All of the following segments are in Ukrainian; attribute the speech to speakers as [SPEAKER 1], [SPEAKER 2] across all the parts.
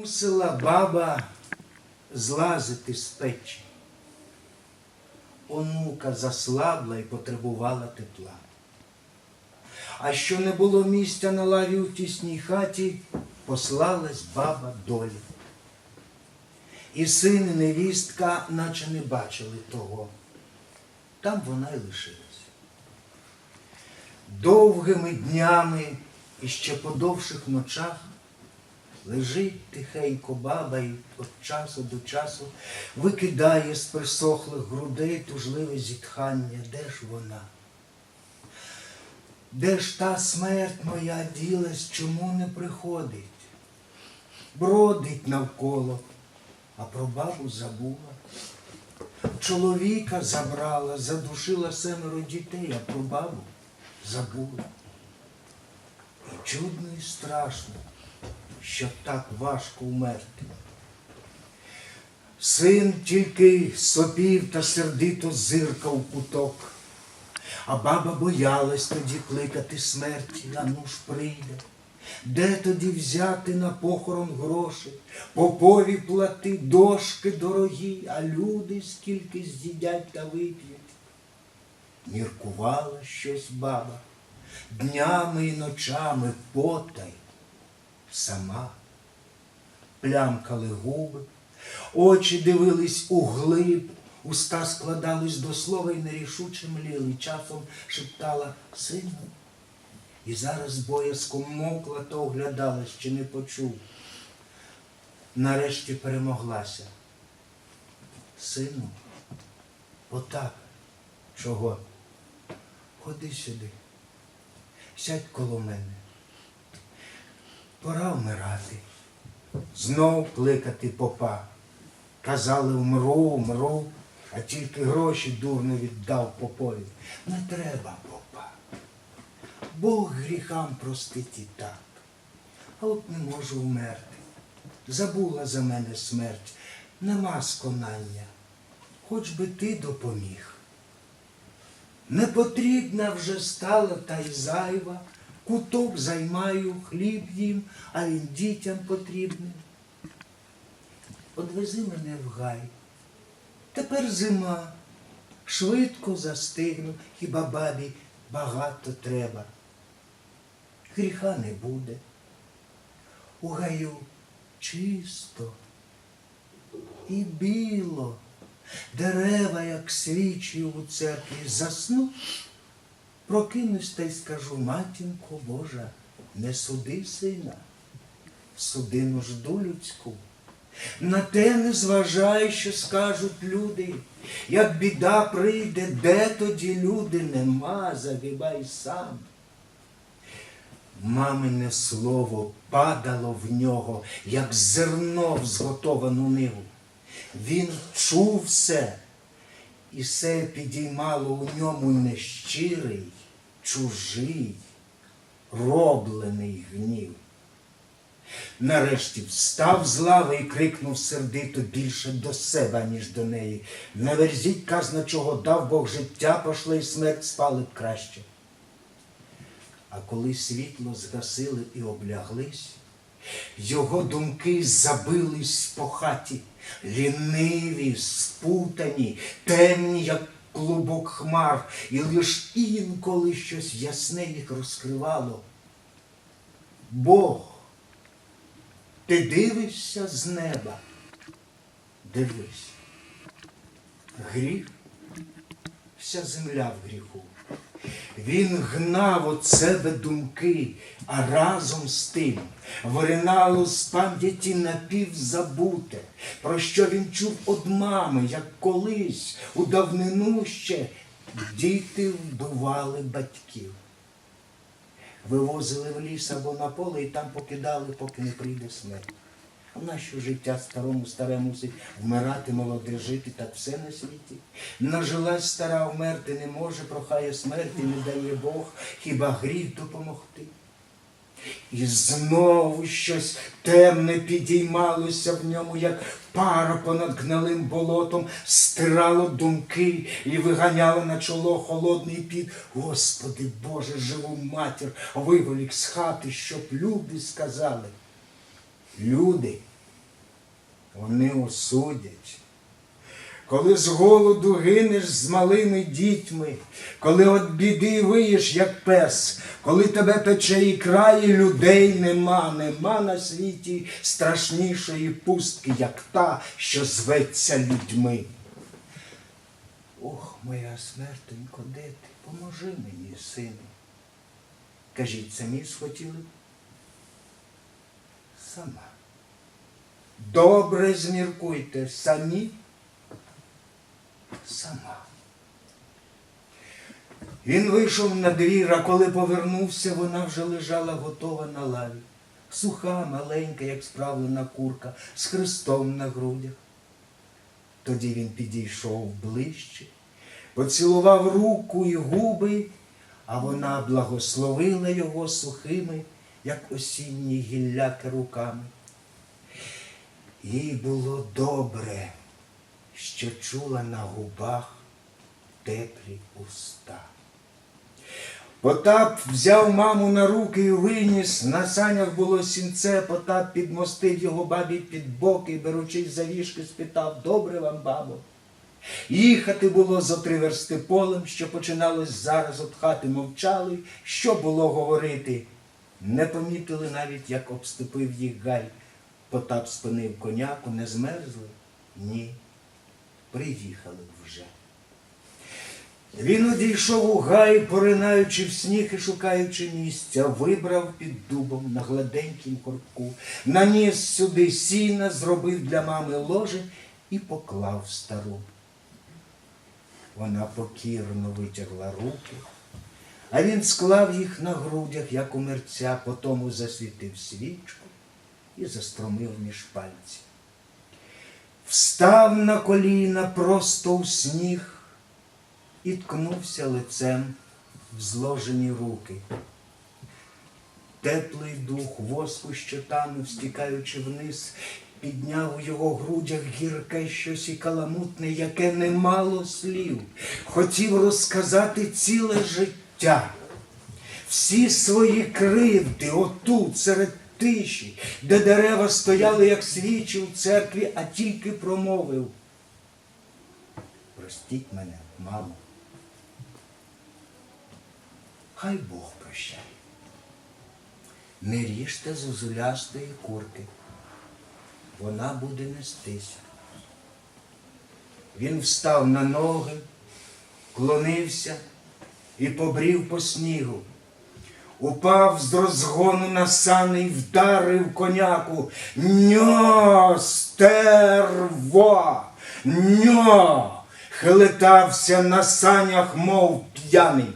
[SPEAKER 1] Мусила баба злазити з печі. Онука заслабла і потребувала тепла. А що не було місця на лаві у тісній хаті, послалась баба долі. І син і невістка наче не бачили того. Там вона й лишилась. Довгими днями і ще по довших ночах лежить тихенько баба і від часу до часу викидає з присохлих грудей тужливе зітхання. Де ж вона? Де ж та смерть моя ділась, чому не приходить? Бродить навколо, а про бабу забула. Чоловіка забрала, задушила семеро дітей, а про бабу забула. І чудно і страшно, що так важко вмерти. Син тільки сопів та сердито зиркав куток. А баба боялась тоді кликати смерті, а ну ж прийде. Де тоді взяти на похорон гроші, попові плати, дошки дорогі, а люди скільки з'їдять та вип'ють. Міркувала щось баба, днями і ночами потай, сама. Плямкали губи, очі дивились у глиб, уста складались до слова і нерішуче мліли, часом шептала сину. І зараз боязком мовкла та оглядалась, чи не почув. Нарешті перемоглася. Сину, отак, чого? Ходи сюди, сядь коло мене. Пора вмирати. Знов кликати попа. Казали, вмру, вмру, а тільки гроші дурно віддав попові. Не треба попа. Бог гріхам простить і так. А от не можу вмерти. Забула за мене смерть, нема сконання. Хоч би ти допоміг. Не потрібна вже стала та й зайва, куток займаю, хліб їм, а він дітям потрібний. Одвези мене в гай. Тепер зима, швидко застигну, хіба бабі багато треба. Гріха не буде. У гаю чисто і біло, дерева, як свічі у церкві, засну, прокинусь та й скажу, матінко Божа, не суди сина, суди нужду людську. На те не зважай, що скажуть люди. Як біда прийде, де тоді люди нема, загибай сам. Мамине слово падало в нього, як зерно в зготовану ниву. Він чув все, і все підіймало у ньому нещирий, чужий, роблений гнів. Нарешті встав з лави і крикнув сердито більше до себе, ніж до неї. Не верзіть казна, чого дав Бог життя, пошле і смерть спали б краще. А коли світло згасили і обляглись, його думки забились по хаті, ліниві, спутані, темні, як клубок хмар, і лиш інколи щось ясне їх розкривало. Бог, ти дивишся з неба. Дивись. Гріх, вся земля в гріху. Він гнав от себе думки, а разом з тим виринало з пам'яті напівзабуте, про що він чув од мами, як колись у давнину ще діти вбивали батьків. Вивозили в ліс або на поле і там покидали, поки не прийде смерть. А в нас що життя старому старе мусить вмирати, молоде жити, так все на світі. Нажилась стара вмерти не може, прохає смерті, не дає Бог, хіба гріх допомогти. І знову щось темне підіймалося в ньому, як пара понад гнилим болотом, стирало думки і виганяло на чоло холодний під. Господи Боже, живу матір, виволік з хати, щоб люди сказали. Люди, вони осудять. Коли з голоду гинеш з малими дітьми, коли от біди виєш, як пес, коли тебе пече і людей нема, нема на світі страшнішої пустки, як та, що зветься людьми. Ох, моя смертенько, де ти? Поможи мені, сину. Кажіть, самі схотіли? Сама. Добре зміркуйте, самі сама. Він вийшов на двір, а коли повернувся, вона вже лежала готова на лаві. Суха, маленька, як справлена курка, з хрестом на грудях. Тоді він підійшов ближче, поцілував руку і губи, а вона благословила його сухими, як осінні гілляки руками. Їй було добре, що чула на губах теплі уста. Потап взяв маму на руки і виніс, на санях було сінце, Потап підмостив його бабі під боки, беручись за вішки, спитав, добре вам, бабо? Їхати було зо три версти полем, що починалось зараз от хати мовчали, що було говорити. Не помітили навіть, як обступив їх гай. Потап спинив коняку, не змерзли? Ні. Приїхали вже. Він одійшов у гай, поринаючи в сніг і шукаючи місця, вибрав під дубом на гладенькім корку, наніс сюди сіна, зробив для мами ложе і поклав стару. Вона покірно витягла руки, а він склав їх на грудях, як у мерця, потому засвітив свічку і застромив між пальців. Встав на коліна просто у сніг і ткнувся лицем в зложені руки. Теплий дух воску, танув, стікаючи вниз, підняв у його грудях гірке щось і каламутне, яке не мало слів, хотів розказати ціле життя. Всі свої кривди отут, серед тиші, де дерева стояли, як свічі у церкві, а тільки промовив. Простіть мене, мамо. Хай Бог прощає. Не ріжте зозулястої курки. Вона буде нестися. Він встав на ноги, клонився і побрів по снігу. Упав з розгону на сани й вдарив коняку. Ньо, стерво! Ньо! Хилитався на санях, мов п'яний,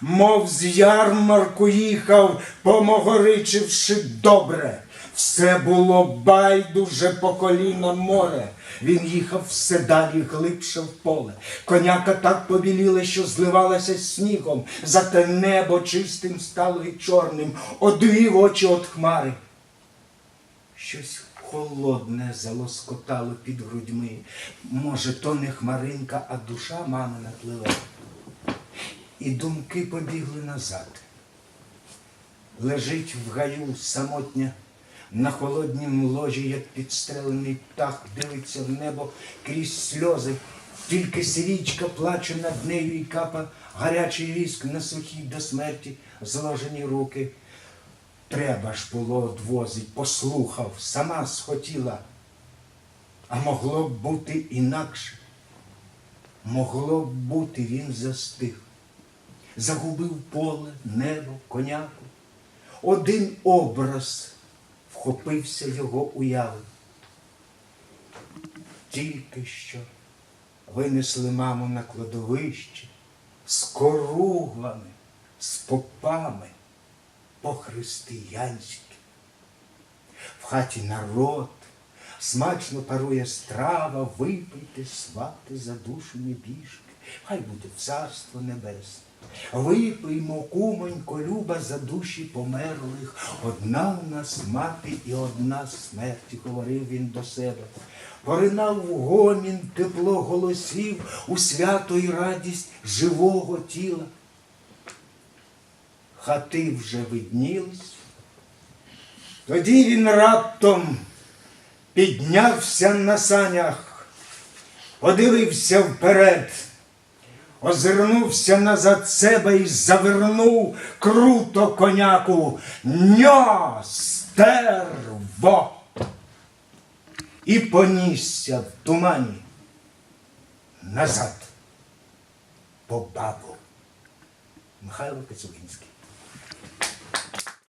[SPEAKER 1] мов з ярмарку їхав, помогоричивши добре. Все було байдуже по коліна море. Він їхав все далі глибше в поле. Коняка так побіліла, що зливалася снігом, зате небо чистим стало і чорним, одвів очі от хмари. Щось холодне залоскотало під грудьми. Може, то не хмаринка, а душа мамина пливе. І думки побігли назад. Лежить в гаю самотня на холоднім ложі, як підстрелений птах, дивиться в небо крізь сльози. Тільки свічка плаче над нею і капа гарячий віск на сухі до смерті зложені руки. Треба ж було одвозить, послухав, сама схотіла. А могло б бути інакше. Могло б бути, він застиг. Загубив поле, небо, коняку. Один образ вхопився його уяви. Тільки що винесли маму на кладовище з коруглами, з попами по-християнськи. В хаті народ, смачно парує страва, випийте, свати за душу небіжки, хай буде царство небесне. Випиймо, кумонько, люба за душі померлих. Одна у нас мати і одна смерть, говорив він до себе. Поринав в гомін тепло голосів у свято й радість живого тіла. Хати вже виднілись. Тоді він раптом піднявся на санях, подивився вперед, озирнувся назад себе і завернув круто коняку. Ньостерво. І понісся в тумані назад по бабу. Михайло Коцюбинський.